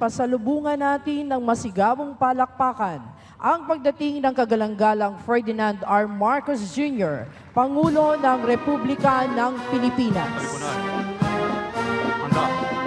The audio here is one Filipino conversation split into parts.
Pasalubungan natin ng masigawong palakpakan ang pagdating ng kagalang-galang Ferdinand R. Marcos Jr., Pangulo ng Republika ng Pilipinas. Handa.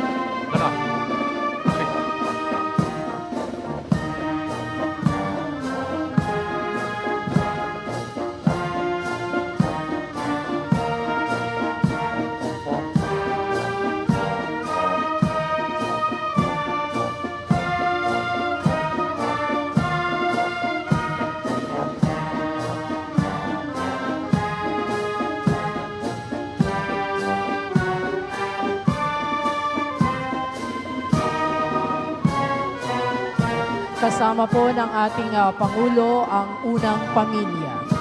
Kasama po ng ating ah, Pangulo ang unang pamilya.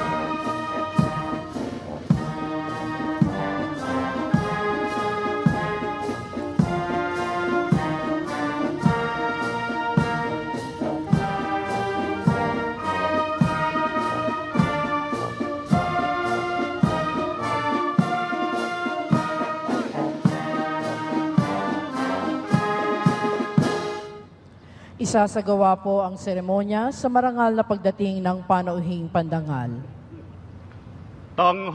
Isasagawa po ang seremonya sa marangal na pagdating ng panauhing pandangal. Tanghal.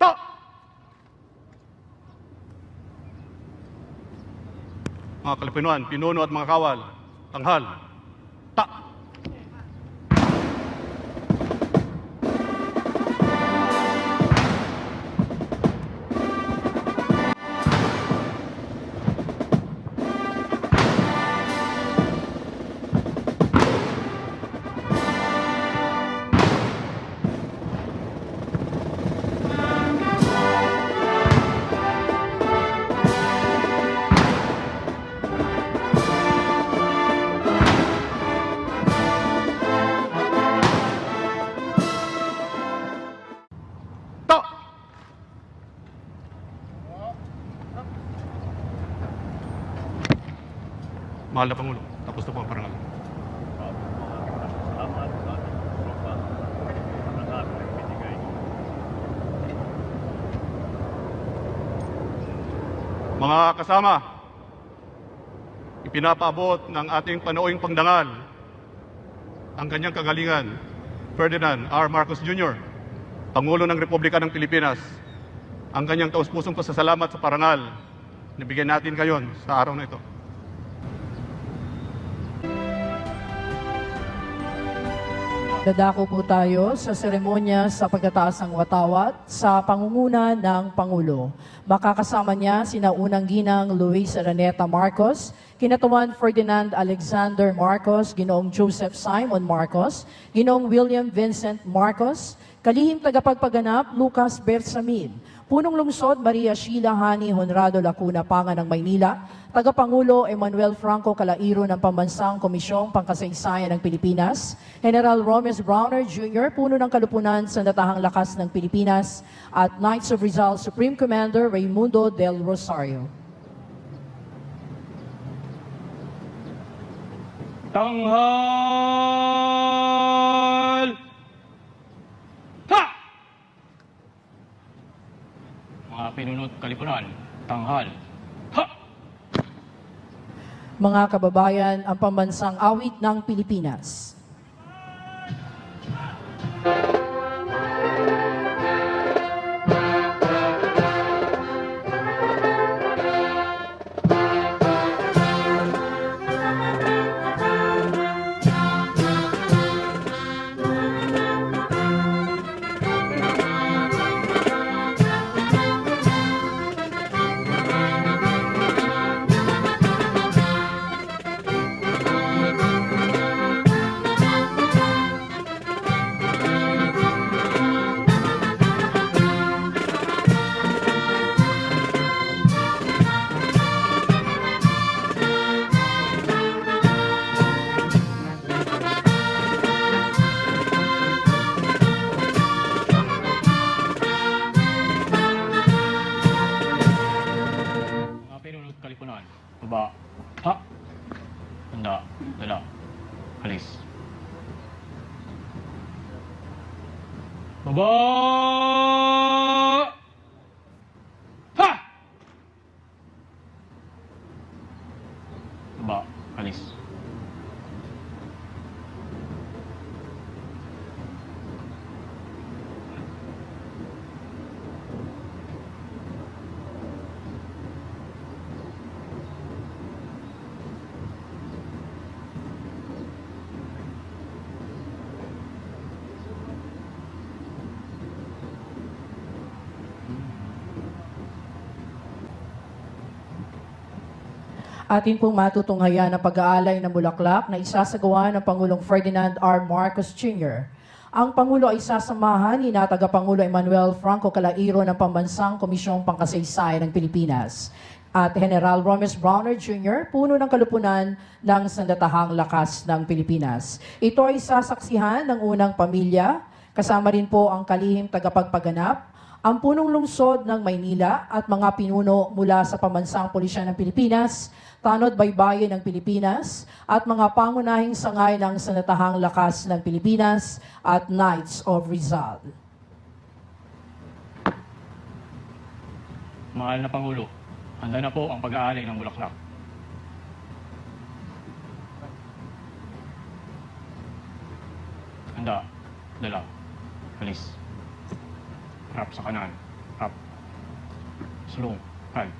Ta. Mga Kalipinuan, pinuno at mga kawal, tanghal. Mahal na Pangulo, tapos na po ang parangal. Mga kasama, ipinapaabot ng ating panooing pangdangal ang kanyang kagalingan, Ferdinand R. Marcos Jr., Pangulo ng Republika ng Pilipinas, ang kanyang taus-pusong pasasalamat sa parangal na bigyan natin ngayon sa araw na ito. Dadako po tayo sa seremonya sa pagkataas ng watawat sa pangunguna ng Pangulo. Makakasama niya sina unang ginang Luis Araneta Marcos, kinatawan Ferdinand Alexander Marcos, ginoong Joseph Simon Marcos, ginoong William Vincent Marcos, kalihim tagapagpaganap Lucas Bersamin, punong lungsod Maria Sheila Hani Honrado Lacuna Panga ng Maynila, Tagapangulo Emmanuel Franco Calairo ng Pambansang Komisyong Pangkasaysayan ng Pilipinas, General Romes Browner Jr., puno ng kalupunan sa Natahang Lakas ng Pilipinas, at Knights of Rizal Supreme Commander Raimundo del Rosario. Tanghal! Ha! Mga pinunot kalipunan, tanghal. Ha! Mga kababayan, ang pambansang awit ng Pilipinas. Atin pong matutunghayan ang pag-aalay ng bulaklak na isasagawa ng Pangulong Ferdinand R. Marcos Jr. Ang Pangulo ay sasamahan ni na Tagapangulo Emmanuel Franco Calairo ng Pambansang Komisyong Pangkasaysayan ng Pilipinas at General Romes Browner Jr., puno ng kalupunan ng Sandatahang Lakas ng Pilipinas. Ito ay sasaksihan ng unang pamilya, kasama rin po ang kalihim tagapagpaganap, ang punong lungsod ng Maynila at mga pinuno mula sa Pambansang Pulisya ng Pilipinas, Tanod Baybayin ng Pilipinas, at mga pangunahing sangay ng Sanatahang Lakas ng Pilipinas at Knights of Rizal. Mahal na Pangulo, handa na po ang pag-aalay ng bulaklak. Handa, dala, alis. Harap sa kanan, harap. Sulong, hal.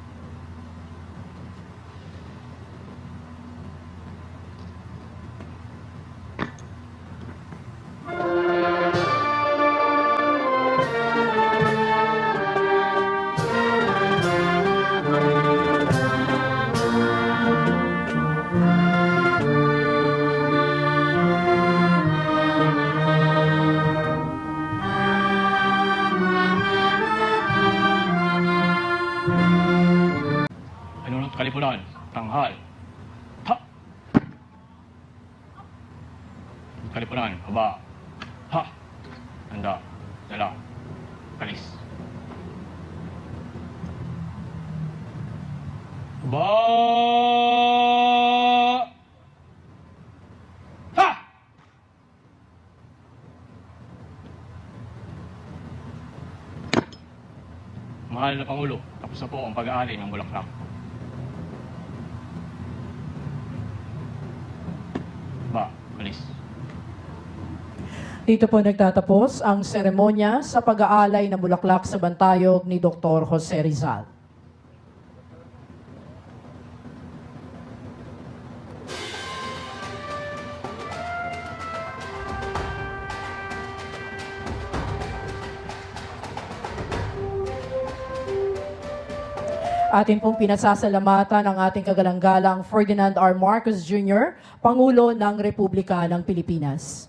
Kalipunan, baba. Ha! Handa, dala, alis. Ba! Ha! Mahal na Pangulo, tapos na po ang pag-aalay ng bulaklak. Ba, alis. Dito po nagtatapos ang seremonya sa pag-aalay ng bulaklak sa bantayog ni Dr. Jose Rizal. Atin pong pinasasalamatan ang ating kagalanggalang Ferdinand R. Marcos Jr., Pangulo ng Republika ng Pilipinas.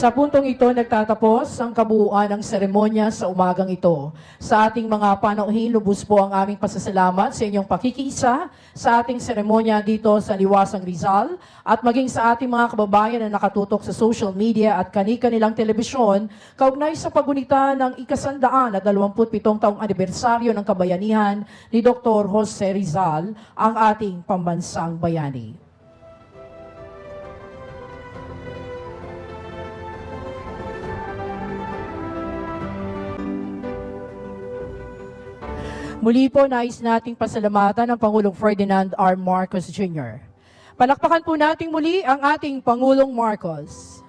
Sa puntong ito, nagtatapos ang kabuuan ng seremonya sa umagang ito. Sa ating mga panauhin, lubos po ang aming pasasalamat sa inyong pakikisa sa ating seremonya dito sa Liwasang Rizal at maging sa ating mga kababayan na nakatutok sa social media at kani-kanilang telebisyon kaugnay sa pagunita ng ikasandaan at 27 taong anibersaryo ng kabayanihan ni Dr. Jose Rizal, ang ating pambansang bayani. Muli po nais nating pasalamatan ang Pangulong Ferdinand R. Marcos Jr. Palakpakan po natin muli ang ating Pangulong Marcos.